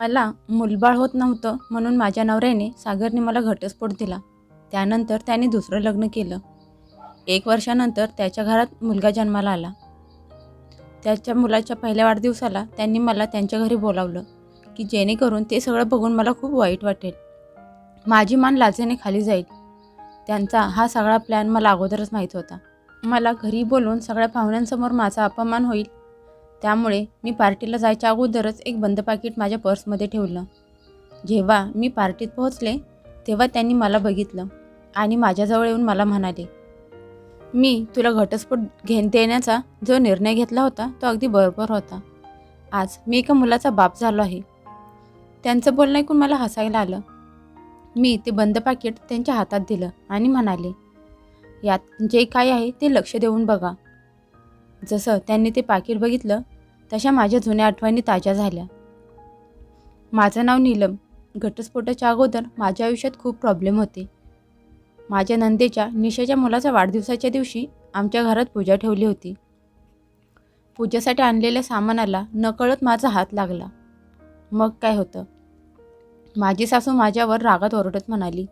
मला मुलबाळ होत नव्हतं म्हणून माझ्या नवऱ्याने सागरने मला घटस्फोट दिला. त्यानंतर त्याने दुसरं लग्न केलं. एक वर्षानंतर त्याच्या घरात मुलगा जन्माला आला. त्याच्या मुलाच्या पहिल्या वाढदिवसाला त्यांनी मला त्यांच्या घरी बोलावलं की जेणेकरून ते सगळं बघून मला खूप वाईट वाटेल. माझी मान लाजेने खाली जाईल. त्यांचा हा सगळा प्लॅन मला अगोदरच माहीत होता. मला घरी बोलून सगळ्या पाहुण्यांसमोर माझा अपमान होईल त्यामुळे मी पार्टीला जायच्या अगोदरच एक बंद पाकिट माझ्या पर्समध्ये ठेवलं. जेव्हा मी पार्टीत पोहोचले तेव्हा त्यांनी मला बघितलं आणि माझ्याजवळ येऊन मला म्हणाले मी तुला घटस्फोट घे देण्याचा जो निर्णय घेतला होता तो अगदी बरोबर होता. आज मी एका मुलाचा बाप झालो आहे. त्यांचं बोलणं ऐकून मला हसायला आलं. मी ते बंद पाकिट त्यांच्या हातात दिलं आणि म्हणाले यात जे काय आहे ते लक्ष देऊन बघा. जसं त्यांनी ते पाकिट बघितलं तशा माझ्या जुन्या आठवणी ताज्या झाल्या. माझं नाव नीलम. घटस्फोटाच्या अगोदर माझ्या आयुष्यात खूप प्रॉब्लेम होते. माझ्या नंदेच्या निशाच्या मुलाच्या वाढदिवसाच्या दिवशी आमच्या घरात पूजा ठेवली होती. पूजेसाठी आणलेल्या सामानाला नकळत माझा हात लागला. मग काय होतं? माझी सासू माझ्यावर रागात ओरडत म्हणाली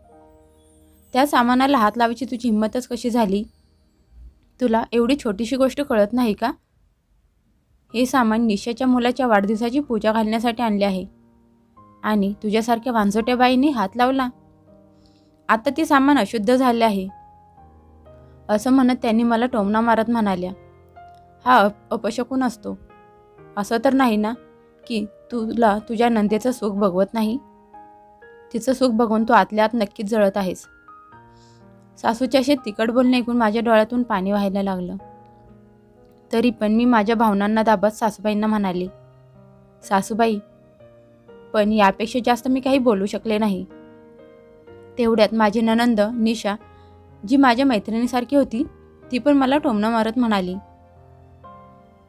त्या सामानाला हात लावायची तुझी हिंमतच कशी झाली? तुला एवढी छोटीशी गोष्ट कळत नाही का? हे सामान निशाच्या मुलाच्या वाढदिवसाची पूजा घालण्यासाठी आणले आहे. आणि तुझ्यासारख्या वांझोट्या बाईने हात लावला. आता ते सामान अशुद्ध झाले आहे. असं म्हणत त्यांनी मला टोमणा मारत म्हणाल्या हा अप अपशकून असतो. असं तर नाही ना की तुला तुझ्या नंदेचं सुख बघवत नाही? तिचं सुख बघून तू आतल्या आत नक्कीच जळत आहेस. सासूच्या असे तिकट बोलणे ऐकून माझ्या डोळ्यातून पाणी व्हायला लागलं. तरी पण मी माझ्या भावनांना दाबत सासूबाईंना म्हणाले सासूबाई पण यापेक्षा जास्त मी काही बोलू शकले नाही. तेवढ्यात माझी ननंद निशा जी माझ्या मैत्रिणीसारखी होती ती पण मला टोमणं मारत म्हणाली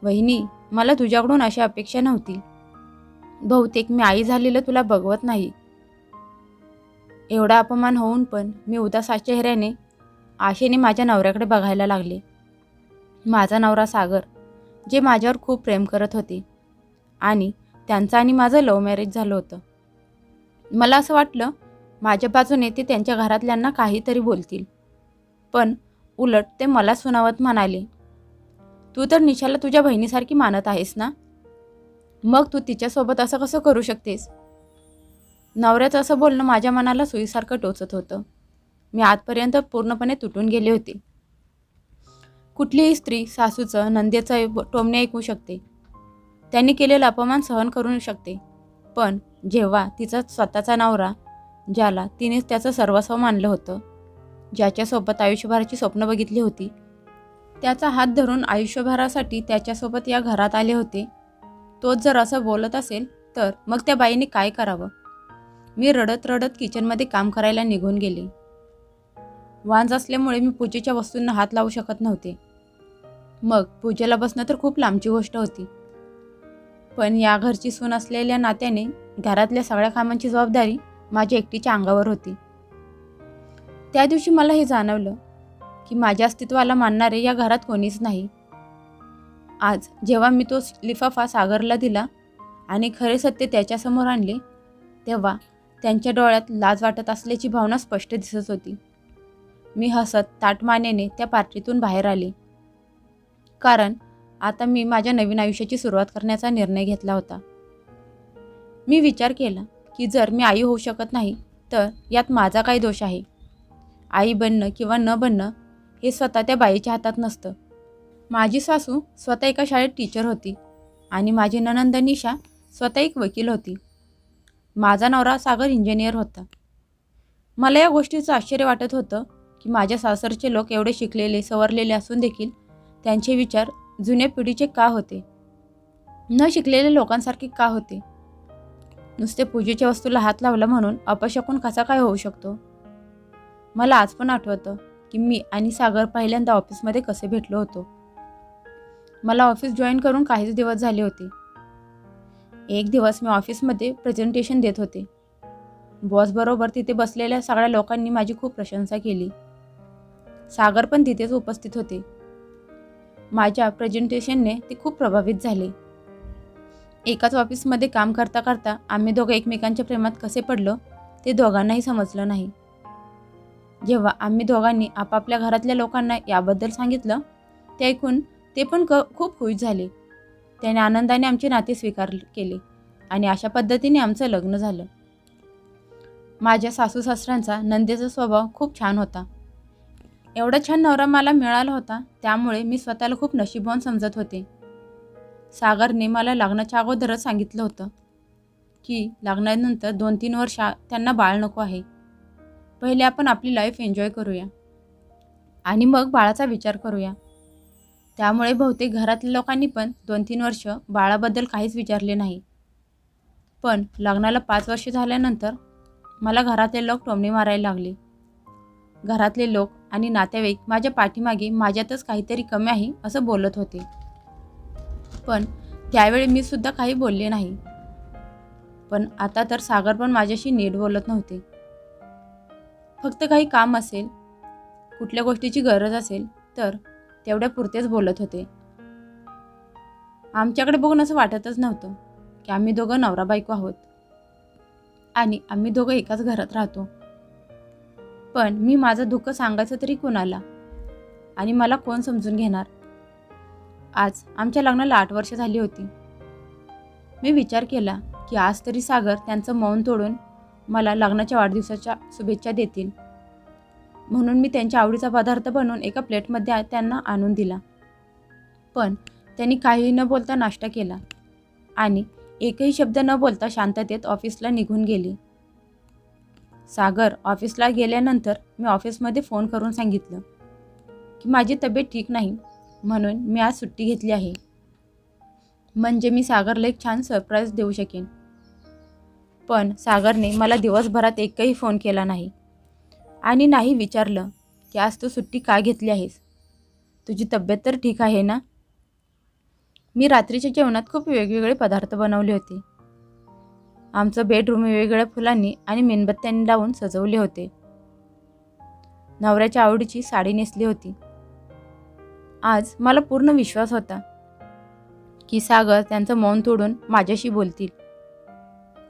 वहिनी मला तुझ्याकडून अशी अपेक्षा नव्हती. बहुतेक मी आई झालेलं तुला बघवत नाही. एवढा अपमान होऊन पण मी उदास चेहऱ्याने आशेने माझ्या नवऱ्याकडे बघायला लागले. माझा नवरा सागर जे माझ्यावर खूप प्रेम करत होते आणि त्यांचं आणि माझं लव्ह मॅरेज झालं होतं. मला असं वाटलं माझ्या बाजूने ते त्यांच्या घरातल्यांना काहीतरी बोलतील. पण उलट ते मला सुनावत म्हणाले तू तर निशाला तुझ्या बहिणीसारखी मानत आहेस ना? मग तू तिच्यासोबत असं कसं करू शकतेस? नवऱ्याचं असं बोलणं माझ्या मनाला सुईसारखं टोचत होतं. मी आजपर्यंत पूर्णपणे तुटून गेले होते. कुठलीही स्त्री सासूचं नंदेचं टोमणे ऐकू शकते. त्यांनी केलेलं अपमान सहन करू शकते. पण जेव्हा तिचा स्वतःचा नवरा ज्याला तिनेच त्याचं सर्वस्व मानलं होतं ज्याच्यासोबत आयुष्यभराची स्वप्न बघितली होती त्याचा हात धरून आयुष्यभरासाठी त्याच्यासोबत या घरात आले होते तोच जर असं बोलत असेल तर मग त्या बाईने काय करावं? मी रडत रडत किचनमध्ये काम करायला निघून गेले. वांज असल्यामुळे मी पूजेच्या वस्तूंना हात लावू शकत नव्हते. मग पूजेला बसणं तर खूप लांबची गोष्ट होती. पण या घरची सून असलेल्या नात्याने घरातल्या सगळ्या कामांची जबाबदारी माझ्या एकटीच्या अंगावर होती. त्या दिवशी मला हे जाणवलं की माझ्या अस्तित्वाला मानणारे या घरात कोणीच नाही. आज जेव्हा मी तो लिफाफा सागरला दिला आणि खरे सत्य त्याच्यासमोर आणले तेव्हा त्यांच्या डोळ्यात लाज वाटत असल्याची भावना स्पष्ट दिसत होती. मी हसत ताटमानेने त्या पार्टीतून बाहेर आले. कारण आता मी माझ्या नवीन आयुष्याची सुरुवात करण्याचा निर्णय घेतला होता. मी विचार केला की जर मी आई होऊ शकत नाही तर यात माझा काय दोष आहे? आई बनणं किंवा न बनणं हे स्वतः त्या बाईच्या हातात नसतं. माझी सासू स्वतः एका शाळेत टीचर होती आणि माझी ननंद निशा स्वतः एक वकील होती. माझा नवरा सागर इंजिनियर होता. मला या गोष्टीचं आश्चर्य वाटत होतं की माझ्या सासरचे लोक एवढे शिकलेले सवरलेले असून देखील त्यांचे विचार जुन्या पिढीचे का होते? न शिकलेल्या लोकांसारखे का होते? नुसते पूजेच्या वस्तूला हात लावला म्हणून अपशकून कसा काय होऊ शकतो? मला आज पण आठवतं की मी आणि सागर पहिल्यांदा ऑफिसमध्ये कसे भेटलो होतो. मला ऑफिस जॉईन करून काहीच दिवस झाले होते. एक दिवस मी ऑफिसमध्ये प्रेझेंटेशन देत होते. बॉसबरोबर तिथे बसलेल्या सगळ्या लोकांनी माझी खूप प्रशंसा केली. सागर पण तिथेच उपस्थित होते. माझ्या प्रेझेंटेशनने ते खूप प्रभावित झाले. एकाच ऑफिसमध्ये काम करता करता आम्ही दोघं एकमेकांच्या प्रेमात कसे पडलो ते दोघांनाही समजलं नाही. जेव्हा आम्ही दोघांनी आपापल्या घरातल्या लोकांना याबद्दल सांगितलं ते ऐकून ते पण क खूप खुश झाले. त्याने आनंदाने आमचे नाते स्वीकार केले आणि अशा पद्धतीने आमचं लग्न झालं. माझ्या सासू सासऱ्यांचा नंदेचा स्वभाव खूप छान होता. एवढा छान नवरा मला मिळाला होता त्यामुळे मी स्वतःला खूप नशीबवान समजत होते. सागरने मला लग्नाच्या अगोदरच सांगितलं होतं की लग्नानंतर दोन तीन वर्ष त्यांना बाळ नको आहे. पहिले आपण आपली लाईफ एन्जॉय करूया. आणि मग बाळाचा विचार करूया. त्यामुळे बहुतेक घरातल्या लोकांनी पण दोन तीन वर्ष बाळाबद्दल काहीच विचारले नाही. पण लग्नाला पाच वर्ष झाल्यानंतर मला घरातले लोक टोमणे मारायला लागले. घरातले लोक आणि नातेवाईक माझ्या पाठीमागे माझ्यातच काहीतरी कमी आहे असं बोलत होते. पण त्यावेळी मी सुद्धा काही बोलले नाही. पण आता तर सागर पण माझ्याशी नीट बोलत नव्हते. फक्त काही काम असेल कुठल्या गोष्टीची गरज असेल तर तेवढ्या पुरतेच बोलत होते. आमच्याकडे बघून असं वाटतच नव्हतं की आम्ही दोघं नवरा बायको आहोत. आणि आम्ही दोघं एकाच घरात राहतो. पण मी माझं दुःख सांगायचं तरी कोणाला? आणि मला कोण समजून घेणार? आज आमच्या लग्नाला आठ वर्ष झाली होती. मी विचार केला की आज तरी सागर त्यांचं मौन तोडून मला लग्नाच्या वाढदिवसाच्या शुभेच्छा देतील. म्हणून मी त्यांच्या आवडीचा पदार्थ बनवून एका प्लेटमध्ये त्यांना आणून दिला. पण त्यांनी काहीही न बोलता नाश्ता केला आणि एकही शब्द न बोलता शांततेत ऑफिसला निघून गेले. सागर ऑफिसला गेल्यानंतर मी ऑफिसमध्ये फोन करून सांगितलं की माझी तब्येत ठीक नाही म्हणून मी आज सुट्टी घेतली आहे. म्हणजे मी सागरला एक छान सरप्राईज देऊ शकेन. पण सागरने मला दिवसभरात एकही फोन केला नाही. आणि नाही विचारलं की आज तू सुट्टी का घेतली आहेस? तुझी तब्येत तर ठीक आहे ना? मी रात्रीच्या जेवणात खूप वेगवेगळे पदार्थ बनवले होते. आमचं बेडरूम वेगवेगळ्या फुलांनी आणि मेणबत्त्यांनी लावून सजवले होते. नवऱ्याच्या आवडीची साडी नेसली होती. आज मला पूर्ण विश्वास होता की सागर त्यांचं मौन तोडून माझ्याशी बोलतील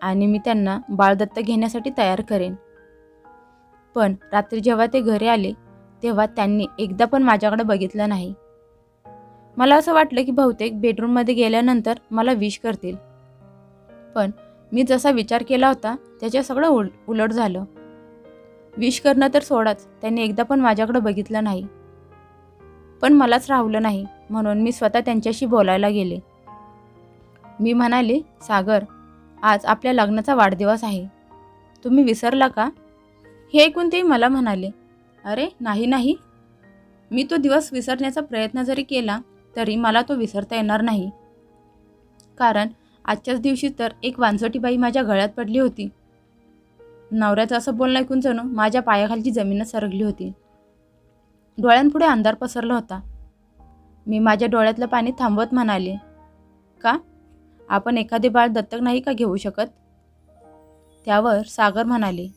आणि मी त्यांना बाळदत्त घेण्यासाठी तयार करेन. पण रात्री जेव्हा ते घरी आले तेव्हा त्यांनी एकदा पण माझ्याकडे बघितलं नाही. मला असं वाटलं की बहुतेक बेडरूममध्ये गेल्यानंतर मला विश करतील. पण मी जसा विचार केला होता त्याच्या सगळं उल उलट झालं. विश करणं तर सोडाच त्यांनी एकदा पण माझ्याकडं बघितलं नाही. पण मलाच राहुलं नाही म्हणून मी स्वतः त्यांच्याशी बोलायला गेले. मी म्हणाले सागर आज आपल्या लग्नाचा वाढदिवस आहे. तुम्ही विसरला का? हे ऐकून ते मला म्हणाले अरे नाही नाही. मी तो दिवस विसरण्याचा प्रयत्न जरी केला तरी मला तो विसरता येणार नाही. कारण आजच्याच दिवशी तर एक वांजोटी बाई माझ्या गळ्यात पडली होती. नवऱ्याचं असं बोलणं ऐकून जणू माझ्या पायाखालची जमीनच सरकली होती. डोळ्यांपुढे अंधार पसरला होता. मी माझ्या डोळ्यातलं पाणी थांबवत म्हणाले का? आपण एखादे बाळ दत्तक नाही का घेऊ शकत? त्यावर सागर म्हणाले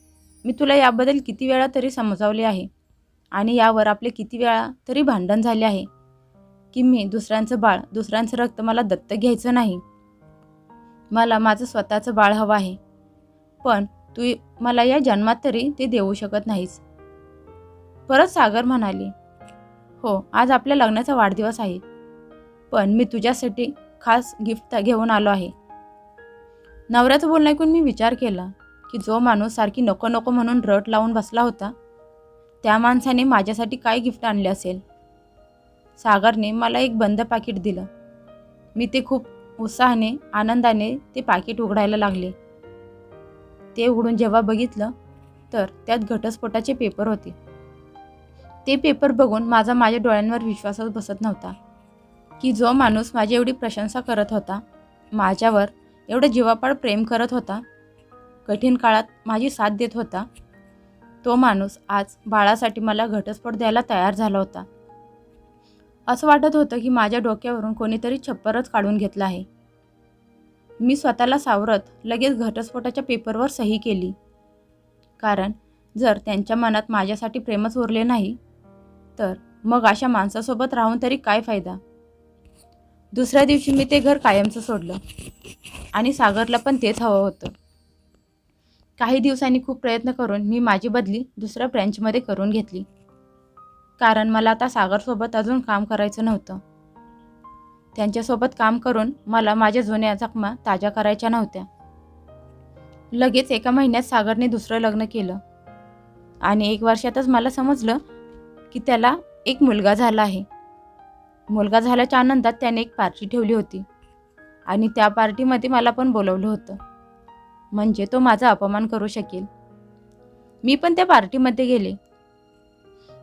मी तुला याबद्दल किती वेळा तरी समजावले आहे आणि यावर आपले किती वेळा तरी भांडण झाले आहे. की मी दुसऱ्यांचं बाळ दुसऱ्यांचं रक्त मला दत्तक घ्यायचं नाही. मला माझं स्वतःचं बाळ हवं आहे. पण तू मला या जन्मात तरी ते देऊ शकत नाहीस. परत सागर म्हणाले हो आज आपल्या लग्नाचा वाढदिवस आहे. पण मी तुझ्यासाठी खास गिफ्ट घेऊन आलो आहे. नवऱ्याचं बोलणं ऐकून मी विचार केला की जो माणूस सारखी नको नको म्हणून रट लावून बसला होता त्या माणसाने माझ्यासाठी काय गिफ्ट आणले असेल? सागरने मला एक बंद पाकिट दिलं. मी ते खूप उत्साहाने आनंदाने ते पाकिट उघडायला लागले. ते उघडून जेव्हा बघितलं तर त्यात घटस्फोटाचे पेपर होते. ते पेपर बघून माझा माझ्या डोळ्यांवर विश्वासच बसत नव्हता की जो माणूस माझी एवढी प्रशंसा करत होता माझ्यावर एवढं जीवापाड प्रेम करत होता कठीण काळात माझी साथ देत होता तो माणूस आज बाळासाठी मला घटस्फोट द्यायला तयार झाला होता. असं वाटत होतं की माझ्या डोक्यावरून कोणीतरी छप्परच काढून घेतला आहे. मी स्वतःला सावरत लगेच घटस्फोटाच्या पेपरवर सही केली. कारण जर त्यांच्या मनात माझ्यासाठी प्रेमच उरले नाही तर मग अशा माणसासोबत राहून तरी काय फायदा? दुसऱ्या दिवशी मी ते घर कायमचं सोडलं आणि सागरला पण तेच हवं होतं. काही दिवसांनी खूप प्रयत्न करून मी माझी बदली दुसऱ्या ब्रँचमध्ये करून घेतली. कारण मला आता सागरसोबत अजून काम करायचं नव्हतं. त्यांच्यासोबत काम करून मला माझ्या जुन्या जखमा ताज्या करायच्या नव्हत्या. लगेच एका महिन्यात सागरने दुसरं लग्न केलं. आणि एक वर्षातच मला समजलं की त्याला एक मुलगा झाला आहे. मुलगा झाल्याच्या आनंदात त्याने एक पार्टी ठेवली होती. आणि त्या पार्टीमध्ये मला पण बोलवलं होतं. म्हणजे तो माझा अपमान करू शकेल. मी पण त्या पार्टीमध्ये गेले.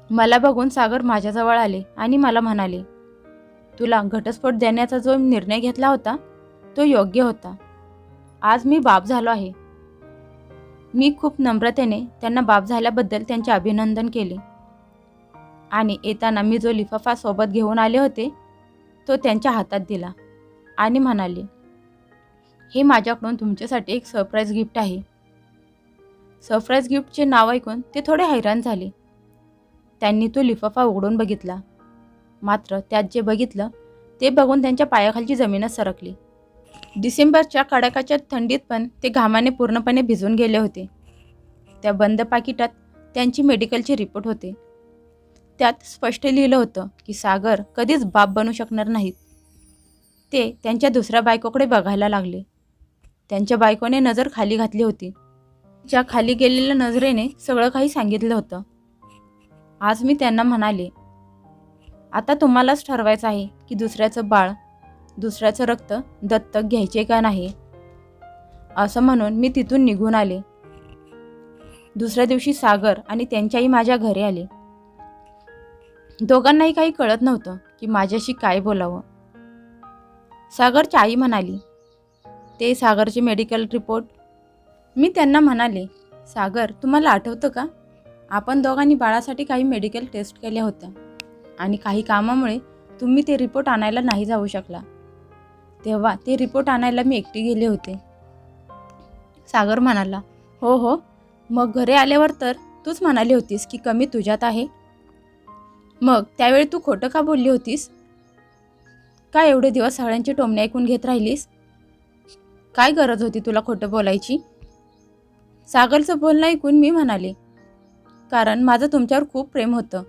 मला बघून सागर माझ्याजवळ आले आणि मला म्हणाले तुला घटस्फोट देण्याचा जो निर्णय घेतला होता तो योग्य होता. आज मी बाप झालो आहे. मी खूप नम्रतेने त्यांना बाप झाल्याबद्दल त्यांचे अभिनंदन केले. आणि येताना मी जो लिफाफा सोबत घेऊन आले होते तो त्यांच्या हातात दिला आणि म्हणाले हे माझ्याकडून तुमच्यासाठी एक सरप्राईज गिफ्ट आहे. सरप्राईज गिफ्टचे नाव ऐकून ते थोडे हैराण झाले. त्यांनी तो लिफाफा उघडून बघितला. मात्र त्यात जे बघितलं ते बघून त्यांच्या पायाखालची जमीनच सरकली. डिसेंबरच्या कडाकाच्या थंडीत पण ते घामाने पूर्णपणे भिजून गेले होते. त्या बंद पाकिटात त्यांची मेडिकलचे रिपोर्ट होते. त्यात स्पष्ट लिहिलं होतं की सागर कधीच बाप बनू शकणार नाहीत. ते त्यांच्या दुसऱ्या बायकोकडे बघायला लागले. त्यांच्या बायकोने नजर खाली घातली होती. ज्या खाली गेलेल्या नजरेने सगळं काही सांगितलं होतं. आज मी त्यांना म्हणाले आता तुम्हालाच ठरवायचं आहे की दुसऱ्याचं बाळ दुसऱ्याचं रक्त दत्तक घ्यायचे का नाही? असं म्हणून मी तिथून निघून आले. दुसऱ्या दिवशी सागर आणि त्यांच्याही माझ्या घरी आले. दोघांनाही काही कळत नव्हतं की माझ्याशी काय बोलावं. सागरची आई म्हणाली ते सागरचे मेडिकल रिपोर्ट मी त्यांना म्हणाले सागर तुम्हाला आठवतं का? आपण दोघांनी बाळासाठी काही मेडिकल टेस्ट केल्या होत्या. आणि काही कामामुळे तुम्ही ते रिपोर्ट आणायला नाही जाऊ शकला. तेव्हा ते रिपोर्ट आणायला मी एकटी गेले होते. सागर म्हणाला हो हो. मग घरी आल्यावर तर तूच म्हणाली होतीस की कमी तुझ्यात आहे. मग त्यावेळी तू खोटं का बोलली होतीस? का एवढे दिवस सगळ्यांची टोमणे ऐकून घेत राहिलीस? काय गरज होती तुला खोटं बोलायची? सागरचं बोलणं ऐकून मी म्हणाले कारण माझं तुमच्यावर खूप प्रेम होतं.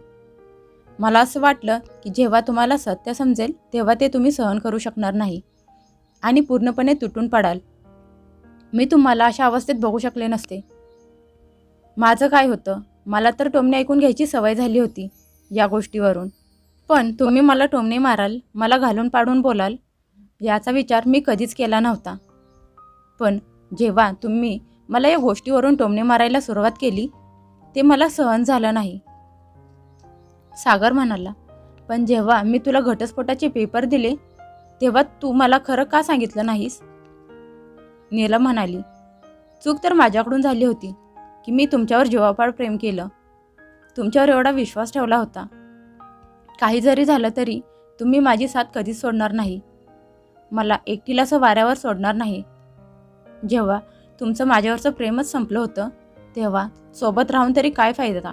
मला असं वाटलं की जेव्हा तुम्हाला सत्य समजेल तेव्हा ते तुम्ही सहन करू शकणार नाही आणि पूर्णपणे तुटून पडाल. मी तुम्हाला अशा अवस्थेत बघू शकले नसते. माझं काय होतं? मला तर टोमणे ऐकून घ्यायची सवय झाली होती या गोष्टीवरून. पण तुम्ही मला टोमणे माराल मला घालून पाडून बोलाल याचा विचार मी कधीच केला नव्हता. पण जेव्हा तुम्ही मला या गोष्टीवरून टोमणे मारायला सुरुवात केली ते मला सहन झालं नाही. सागर म्हणाला पण जेव्हा मी तुला घटस्फोटाचे पेपर दिले तेव्हा तू मला खरं का सांगितलं नाहीस? नीलम म्हणाली चूक तर माझ्याकडून झाली होती की मी तुमच्यावर जीवापाड प्रेम केलं. तुमच्यावर एवढा विश्वास ठेवला होता. काही जरी झालं तरी तुम्ही माझी साथ कधीच सोडणार नाही. मला एकटीला असं वाऱ्यावर सोडणार नाही. जेव्हा तुमचं माझ्यावरचं प्रेमच संपलं होतं तेव्हा सोबत राहून तरी काय फायदा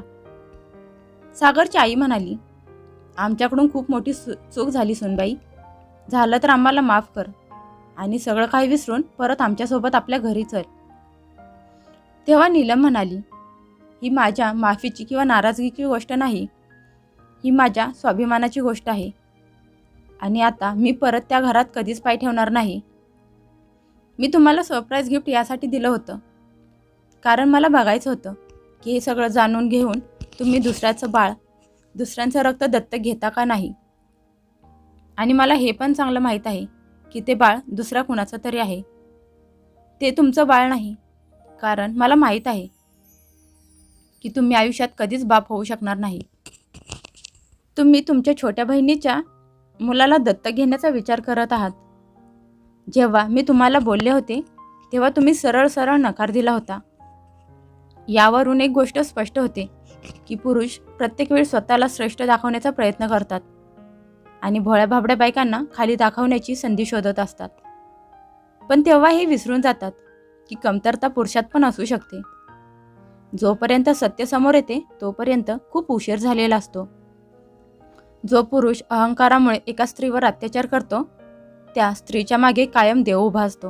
सागरची आई म्हणाली आमच्याकडून खूप मोठी सु चूक झाली सुनबाई. झालं तर आम्हाला माफ कर. आणि सगळं काही विसरून परत आमच्यासोबत आपल्या घरी चल. तेव्हा नीलम म्हणाली ही माझ्या माफीची किंवा नाराजगीची गोष्ट नाही. ही माझ्या स्वाभिमानाची गोष्ट आहे. आणि आता मी परत त्या घरात कधीच पाय ठेवणार नाही. मी तुम्हाला सरप्राईज गिफ्ट यासाठी दिलं होतं. कारण मला बघायचं होतं की हे सगळं जाणून घेऊन तुम्ही दुसऱ्याचं बाळ दुसऱ्यांचं रक्त दत्तक घेता का नाही? आणि मला हे पण चांगलं माहीत आहे की ते बाळ दुसऱ्या कुणाचं तरी आहे. ते तुमचं बाळ नाही कारण मला माहीत आहे की तुम्ही आयुष्यात कधीच बाप होऊ शकणार नाही. तुम्ही तुमच्या छोट्या बहिणीच्या मुलाला दत्तक घेण्याचा विचार करत आहात. जेव्हा मी तुम्हाला बोलले होते तेव्हा तुम्ही सरळ सरळ नकार दिला होता. यावरून एक गोष्ट स्पष्ट होते की पुरुष प्रत्येक वेळी स्वतःला श्रेष्ठ दाखवण्याचा प्रयत्न करतात आणि भोळ्या भाबड्या बायकांना खाली दाखवण्याची संधी शोधत असतात. पण तेव्हा हे विसरून जातात की कमतरता पुरुषात पण असू शकते. जोपर्यंत सत्य समोर येते तोपर्यंत खूप उशीर झालेला असतो. जो पुरुष अहंकारामुळे एका स्त्रीवर अत्याचार करतो त्या स्त्रीच्या मागे कायम देव उभा असतो.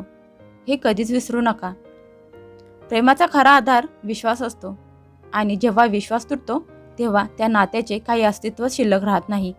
हे कधीच विसरू नका. प्रेमाचा खरा आधार विश्वास असतो. आणि जेव्हा विश्वास तुटतो तेव्हा त्या नात्याचे काही अस्तित्व शिल्लक राहत नाही.